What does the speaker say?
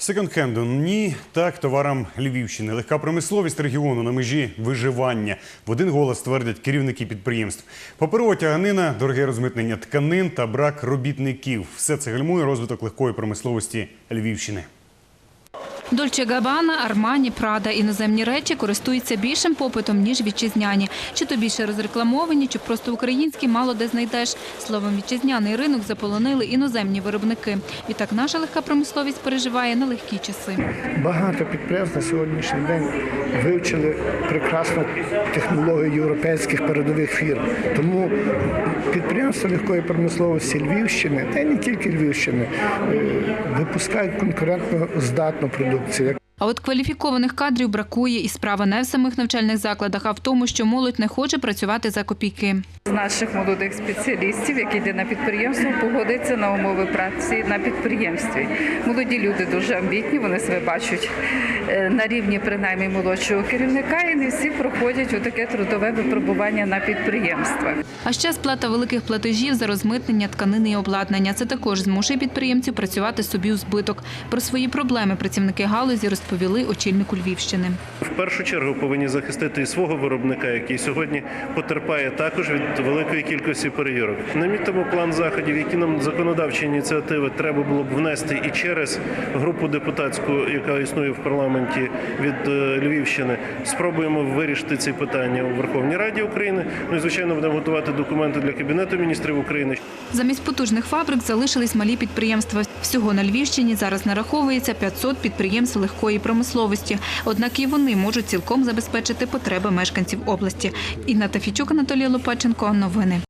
Секонд-хенду ні, так товарам Львівщини. Легка промисловість регіону на межі виживання. В один голос твердять керівники підприємств. Паперова тяганина, дороге розмитнення тканин та брак робітників. Все це гальмує розвиток легкої промисловості Львівщини. Дольче Габана, Армані, Прада – іноземні речі користуються більшим попитом, ніж вітчизняні. Чи то більше розрекламовані, чи просто українські, мало де знайдеш. Словом, вітчизняний ринок заполонили іноземні виробники. Відтак наша легка промисловість переживає нелегкі часи. Багато підприємств на сьогоднішній день вивчили прекрасну технологію європейських передових фірм. Тому підприємства легкої промисловості Львівщини, та й не тільки Львівщини, е, випускають конкурентно здатну продукцію. А от кваліфікованих кадрів бракує, і справа не в самих навчальних закладах, а в тому, що молодь не хоче працювати за копійки. з наших молодих спеціалістів, які йде на підприємство, погодиться на умови праці на підприємстві. Молоді люди дуже амбітні, вони себе бачать е, на рівні принаймні молодшого керівника, і не всі проходять отаке трудове випробування на підприємствах. А ще сплата великих платежів за розмитнення тканини і обладнання. Це також змушує підприємців працювати собі у збиток. Про свої проблеми працівники галузі розповіли очільнику Львівщини. В першу чергу повинні захистити і свого виробника, який сьогодні потерпає також від великої кількості перевірок. Намітимо план заходів, які нам законодавчі ініціативи треба було б внести і через групу депутатську, яка існує в парламенті від е, Львівщини. Спробуємо вирішити ці питання у Верховній Раді України. Ну і звичайно будемо готувати документи для кабінету міністрів України. Замість потужних фабрик залишились малі підприємства. Всього на Львівщині зараз нараховується 500 підприємств легкої промисловості. Однак і вони можуть цілком забезпечити потреби мешканців області. Інна Тафічук, Анатолій Лопаченко. Новини.